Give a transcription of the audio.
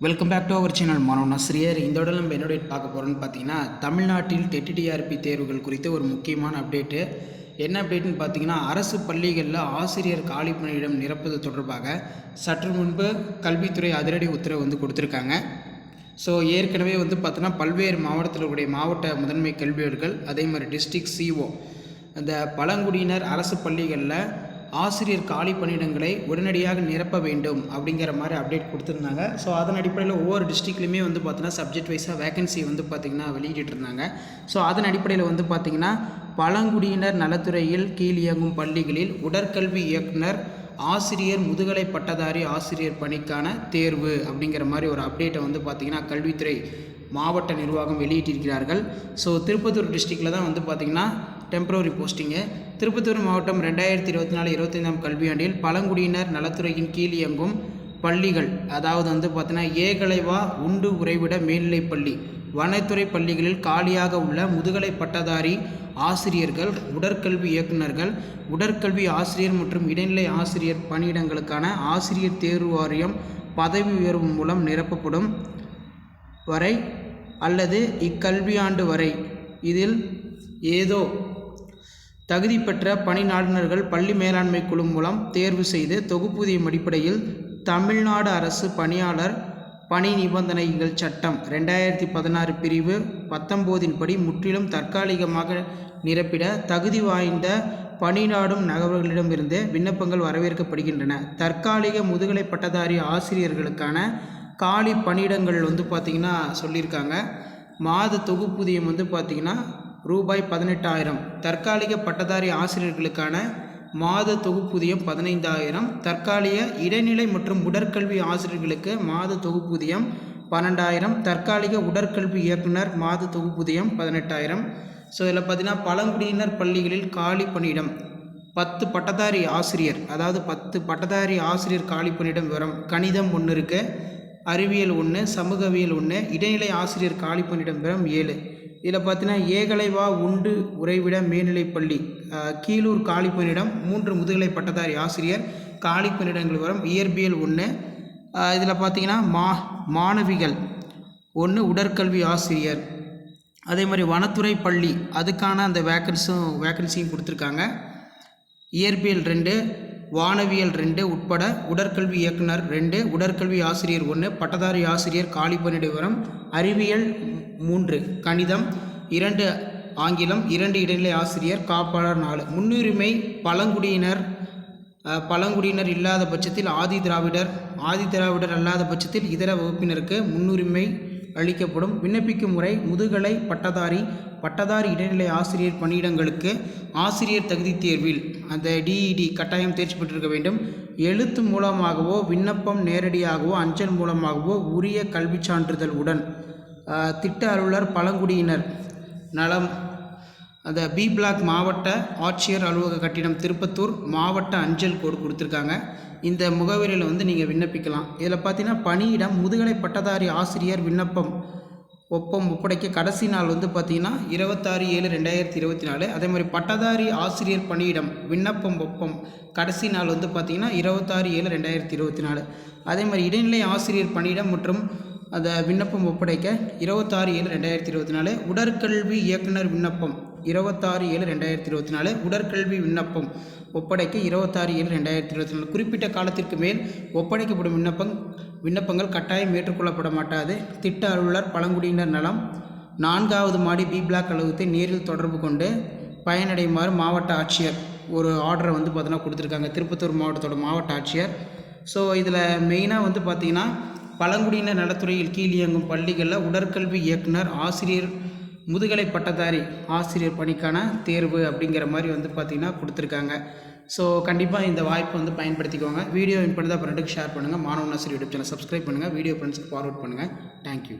Welcome back to our channel மாணவன் ஆசிரியர் இந்த உடல் நம்ம என்னோட பார்க்க போகிறோம்னு பார்த்தீங்கன்னா தமிழ்நாட்டில் டெட்டிடிஆர்பி தேர்வுகள் குறித்த ஒரு முக்கியமான அப்டேட்டு என்ன அப்டேட்னு பார்த்தீங்கன்னா அரசு பள்ளிகளில் ஆசிரியர் காலி பணியிடம் நிரப்பது தொடர்பாக சற்று முன்பு கல்வித்துறை அதிரடி உத்தரவு வந்து கொடுத்துருக்காங்க. ஸோ ஏற்கனவே வந்து பார்த்தோன்னா பல்வேறு மாவட்டத்தில் உடைய மாவட்ட முதன்மை கல்வியர்கள் அதே மாதிரி டிஸ்ட்ரிக்ட் சிஓ அந்த பழங்குடியினர் அரசு பள்ளிகளில் ஆசிரியர் காலி பணியிடங்களை உடனடியாக நிரப்ப வேண்டும் அப்படிங்கிற மாதிரி அப்டேட் கொடுத்துருந்தாங்க. ஸோ அதன் அடிப்படையில் ஒவ்வொரு டிஸ்ட்ரிக்ட்லையுமே வந்து பார்த்தீங்கன்னா சப்ஜெக்ட் வைஸாக வேகன்சி வந்து பார்த்திங்கன்னா வெளியிட்டிருந்தாங்க. ஸோ அதன் அடிப்படையில் வந்து பார்த்திங்கன்னா பழங்குடியினர் நலத்துறையில் கீழ் இயங்கும் பள்ளிகளில் உடற்கல்வி இயக்குனர் ஆசிரியர் முதுகலை பட்டதாரி ஆசிரியர் பணிக்கான தேர்வு அப்படிங்கிற மாதிரி ஒரு அப்டேட்டை வந்து பார்த்திங்கன்னா கல்வித்துறை மாவட்ட நிர்வாகம் வெளியிட்டிருக்கிறார்கள். ஸோ திருப்பத்தூர் டிஸ்ட்ரிக்டில் தான் வந்து பார்த்திங்கன்னா டெம்பரரி போஸ்டிங்கு. திருப்பத்தூர் மாவட்டம் ரெண்டாயிரத்தி இருபத்தி நாலு இருபத்தைந்தாம் கல்வியாண்டில் பழங்குடியினர் நலத்துறையின் கீழ் இயங்கும் பள்ளிகள் அதாவது வந்து பார்த்தீங்கன்னா ஏகலைவா உண்டு உறைவிட மேல்நிலைப் பள்ளி. வனத்துறை பள்ளிகளில் காலியாக உள்ள முதுகலை பட்டதாரி ஆசிரியர்கள் உடற்கல்வி இயக்குநர்கள் உடற்கல்வி ஆசிரியர் மற்றும் இடைநிலை ஆசிரியர் பணியிடங்களுக்கான ஆசிரியர் தேர்வு வாரியம் பதவி உயர்வு மூலம் நிரப்பப்படும் வரை அல்லது இக்கல்வியாண்டு வரை இதில் ஏதோ தகுதி பெற்ற பணி நாடுனர்கள் பள்ளி மேலாண்மை குழு மூலம் தேர்வு செய்து தொகுப்பூதியம் அடிப்படையில் தமிழ்நாடு அரசு பணியாளர் பணி நிபந்தனைகள் சட்டம் ரெண்டாயிரத்தி பதினாறு பிரிவு பத்தொம்போதின்படி முற்றிலும் தற்காலிகமாக நிரப்பிட தகுதி வாய்ந்த பணிநாடும் நாடும் விண்ணப்பங்கள் வரவேற்கப்படுகின்றன. தற்காலிக முதுகலை பட்டதாரி ஆசிரியர்களுக்கான காலி பணியிடங்கள் வந்து பார்த்திங்கன்னா சொல்லியிருக்காங்க. மாத தொகுப்பூதியம் வந்து பார்த்திங்கன்னா ரூபாய் பதினெட்டாயிரம். தற்காலிக பட்டதாரி ஆசிரியர்களுக்கான மாத தொகுப்பூதியம் பதினைந்தாயிரம். தற்காலிக இடைநிலை மற்றும் உடற்கல்வி ஆசிரியர்களுக்கு மாத தொகுப்பூதியம் பன்னெண்டாயிரம். தற்காலிக உடற்கல்வி இயக்குனர் மாத தொகுப்பூதியம் பதினெட்டாயிரம். ஸோ இதில் பார்த்தீங்கன்னா பழங்குடியினர் பள்ளிகளில் காலி பணியிடம் பத்து பட்டதாரி ஆசிரியர் அதாவது பத்து பட்டதாரி ஆசிரியர் காலி பணியிடம் விவரம் கணிதம் ஒன்று இருக்குது அறிவியல் ஒன்று சமூகவியல் ஒன்று இடைநிலை ஆசிரியர் காலி பணியிடம் விவரம் ஏழு. இதில் பார்த்தீங்கன்னா ஏகலைவா உண்டு உறைவிட மேல்நிலைப்பள்ளி கீழூர் காளிப்பணிடம் மூன்று முதுகலை பட்டதாரி ஆசிரியர் காளிப்பணிடங்கள் வரும் இயற்பியல் ஒன்று இதில் பார்த்தீங்கன்னா மா மாணவிகள் ஒன்று உடற்கல்வி ஆசிரியர். அதே மாதிரி வனத்துறை பள்ளி அதுக்கான அந்த வேக்கன்ஸும் வேக்கன்சியும் கொடுத்துருக்காங்க. இயற்பியல் ரெண்டு வானவியல் ரெண்டு உட்பட உடற்கல்வி இயக்குனர் ரெண்டு உடற்கல்வி ஆசிரியர் ஒன்று பட்டதாரி ஆசிரியர் காளிப்பனிடம் வரும் அறிவியல் மூன்று கணிதம் இரண்டு ஆங்கிலம் இரண்டு இடைநிலை ஆசிரியர் காப்பாளர் நாலு. முன்னுரிமை பழங்குடியினர் பழங்குடியினர் இல்லாத பட்சத்தில் ஆதி திராவிடர் ஆதி திராவிடர் அல்லாத பட்சத்தில் இதர வகுப்பினருக்கு முன்னுரிமை அளிக்கப்படும். விண்ணப்பிக்கும் முறை முதுகலை பட்டதாரி பட்டதாரி இடைநிலை ஆசிரியர் பணியிடங்களுக்கு ஆசிரியர் தகுதி தேர்வில் அந்த டிஇடி கட்டாயம் தேர்ச்சி பெற்றிருக்க வேண்டும். எழுத்து மூலமாகவோ விண்ணப்பம் நேரடியாகவோ அஞ்சல் மூலமாகவோ உரிய கல்விச் சான்றிதழ் உடன் திட்ட அலுவலர் பழங்குடியினர் நலம். அந்த பி பிளாக் மாவட்ட ஆட்சியர் அலுவலக கட்டிடம் திருப்பத்தூர் மாவட்ட அஞ்சல் கோடு கொடுத்துருக்காங்க. இந்த முகவரியில் வந்து நீங்கள் விண்ணப்பிக்கலாம். இதில் பார்த்தீங்கன்னா பணியிடம் முதுகலை பட்டதாரி ஆசிரியர் விண்ணப்பம் ஒப்பம் ஒப்படைக்க கடைசி நாள் வந்து பார்த்திங்கன்னா இருபத்தாறு ஏழு ரெண்டாயிரத்தி இருபத்தி நாலு. அதே மாதிரி பட்டதாரி ஆசிரியர் பணியிடம் விண்ணப்பம் ஒப்பம் கடைசி நாள் வந்து பார்த்திங்கன்னா இருபத்தாறு ஏழு ரெண்டாயிரத்தி இருபத்தி நாலு. அதே மாதிரி இடைநிலை ஆசிரியர் பணியிடம் மற்றும் அதை விண்ணப்பம் ஒப்படைக்க இருபத்தாறு ஏழு ரெண்டாயிரத்தி இருபத்தி நாலு உடற்கல்வி இயக்குனர் விண்ணப்பம். இருபத்தாறு ஏழு ரெண்டாயிரத்தி இருபத்தி நாலு உடற்கல்வி விண்ணப்பம் ஒப்படைக்க இருபத்தாறு ஏழு ரெண்டாயிரத்தி இருபத்தி நாலு குறிப்பிட்ட காலத்திற்கு மேல் ஒப்படைக்கப்படும் விண்ணப்பம் விண்ணப்பங்கள் கட்டாயம் ஏற்றுக்கொள்ளப்பட மாட்டாது திட்ட அலுவலர் பழங்குடியினர் நலம். நான்காவது மாடி பி பிளாக் அலுவலகத்தை நேரில் தொடர்பு கொண்டு பயனடையுமாறு மாவட்ட ஆட்சியர் ஒரு ஆர்டரை வந்து பார்த்தோன்னா கொடுத்துருக்காங்க. திருப்பத்தூர் மாவட்டத்தோட மாவட்ட ஆட்சியர். ஸோ இதில் மெயினாக வந்து பார்த்திங்கன்னா பழங்குடியினர் நலத்துறையில் கீழ் இயங்கும் பள்ளிகளில் உடற்கல்வி இயக்குனர் ஆசிரியர் முதுகலை பட்டதாரி ஆசிரியர் பணிக்கான தேர்வு அப்படிங்கிற மாதிரி வந்து பார்த்திங்கன்னா கொடுத்துருக்காங்க. ஸோ கண்டிப்பாக இந்த வாய்ப்பை வந்து பயன்படுத்திக்கோங்க. வீடியோ இன் ஃப்ரெண்டுக்கு ஷேர் பண்ணுங்கள் மாணவன் ஆசிரியர் யூடியூப் சேனல் சப்ஸ்கிரைப் பண்ணுங்கள் வீடியோ ஃப்ரெண்ட்ஸுக்கு ஃபார்வர்ட் பண்ணுங்கள் தேங்க்யூ